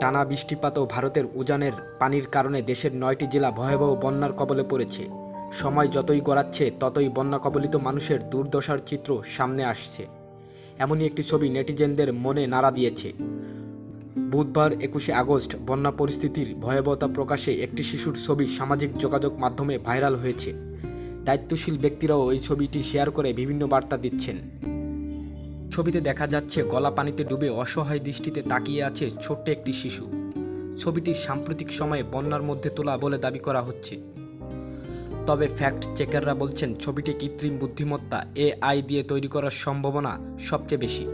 টানা বৃষ্টিপাত ও ভারতের উজানের পানির কারণে দেশের নয়টি জেলা ভয়াবহ বন্যার কবলে পড়েছে। সময় যতই গড়াচ্ছে, ততই বন্যা কবলিত মানুষের দুর্দশার চিত্র সামনে আসছে। এমনই একটি ছবি নেটিজেনদের মনে নাড়া দিয়েছে। বুধবার একুশে আগস্ট বন্যা পরিস্থিতির ভয়াবহতা প্রকাশে একটি শিশুর ছবি সামাজিক যোগাযোগ মাধ্যমে ভাইরাল হয়েছে। দায়িত্বশীল ব্যক্তিরাও এই ছবিটি শেয়ার করে বিভিন্ন বার্তা দিচ্ছেন। ছবিতে দেখা যাচ্ছে, গলা পানিতে ডুবে অসহায় দৃষ্টিতে তাকিয়ে আছে ছোট্ট একটি শিশু। ছবিটি সাম্প্রতিক সময়ে বন্যার মধ্যে তোলা বলে দাবি করা হচ্ছে। তবে ফ্যাক্ট চেকাররা বলছেন ছবিটি কৃত্রিম বুদ্ধিমত্তা, এআই দিয়ে তৈরি করার সম্ভাবনা সবচেয়ে বেশি।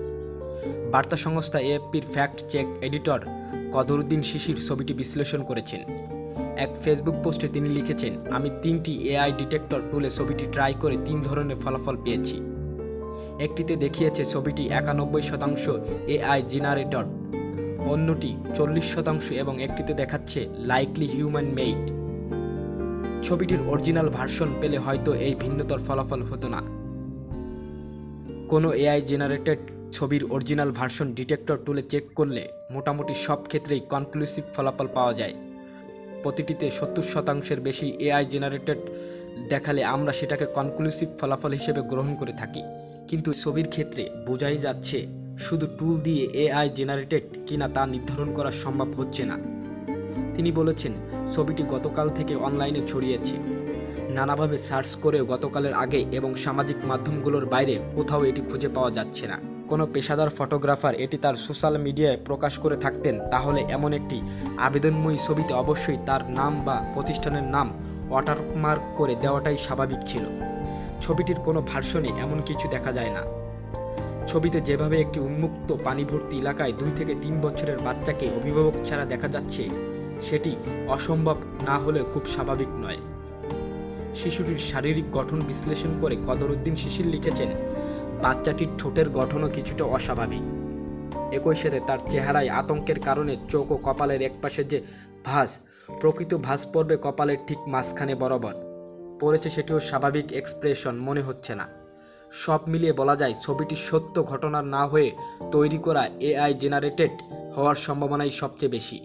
বার্তা সংস্থা এএফপির fact check editor Kadaruddin Shishir ছবিটি বিশ্লেষণ করেছেন। এক ফেসবুক পোস্টে তিনি লিখেছেন, আমি তিনটি এআই ডিটেক্টর টুলে ছবিটি ট্রাই করে তিন ধরনের ফলাফল পেয়েছি। একটিতে দেখিয়েছে ছবিটি একানব্বই শতাংশ এআই জেনারেটর, অন্যটি চল্লিশ শতাংশ এবং একটিতে দেখাচ্ছে লাইকলি হিউম্যান মেড ছবিটির অরিজিনাল ভার্সন পেলে হয়তো এই ভিন্নতর ফলাফল হতো না। কোনো এআই জেনারেটেড ছবির অরিজিনাল ভার্সন ডিটেক্টর টুলে চেক করলে মোটামুটি সব ক্ষেত্রেই কনক্লুসিভ ফলাফল পাওয়া যায়। প্রতিটিতে সত্তর শতাংশের বেশি এআই জেনারেটেড দেখালে আমরা সেটাকে কনক্লুসিভ ফলাফল হিসেবে গ্রহণ করে থাকি। কিন্তু ছবির ক্ষেত্রে বোঝাই যাচ্ছে, শুধু টুল দিয়ে এআই জেনারেটেড কিনা তা নির্ধারণ করা সম্ভব হচ্ছে না। তিনি বলেছেন, ছবিটি গতকাল থেকে অনলাইনে ছড়িয়েছে। নানাভাবে সার্চ করেও গতকালের আগে এবং সামাজিক মাধ্যমগুলোর বাইরে কোথাও এটি খুঁজে পাওয়া যাচ্ছে না। কোনো পেশাদার ফটোগ্রাফার এটি তার সোশ্যাল মিডিয়ায় প্রকাশ করে থাকতেন, তাহলে এমন একটি আবেদনময়ী ছবিতে অবশ্যই তার নাম বা প্রতিষ্ঠানের নাম ওয়াটারমার্ক করে দেওয়াটাই স্বাভাবিক ছিল। ছবিটির কোনো ভার্সনে এমন কিছু দেখা যায় না। ছবিতে যেভাবে একটি উন্মুক্ত পানি ভর্তি এলাকায় দুই থেকে তিন বছরের বাচ্চাকে অভিভাবক ছাড়া দেখা যাচ্ছে, সেটি অসম্ভব না হলেও খুব স্বাভাবিক নয়। শিশুটির শারীরিক গঠন বিশ্লেষণ করে কদরুদ্দিন শিশির লিখেছেন, বাচ্চাটির ঠোঁটের গঠনও কিছুটা অস্বাভাবিক। একই সাথে তার চেহারায় আতঙ্কের কারণে চোখ ও কপালের একপাশে যে ভাঁজ, প্রকৃত ভাঁজ পড়বে কপালের ঠিক মাঝখানে বরাবর। পড়েছে সেটিও স্বাভাবিক এক্সপ্রেশন, মনে হচ্ছে না। সব মিলিয়ে বলা যায়, ছবিটি সত্য ঘটনার না হয়ে তৈরি করা এআই জেনারেটেড হওয়ার সম্ভাবনাই সবচেয়ে বেশি।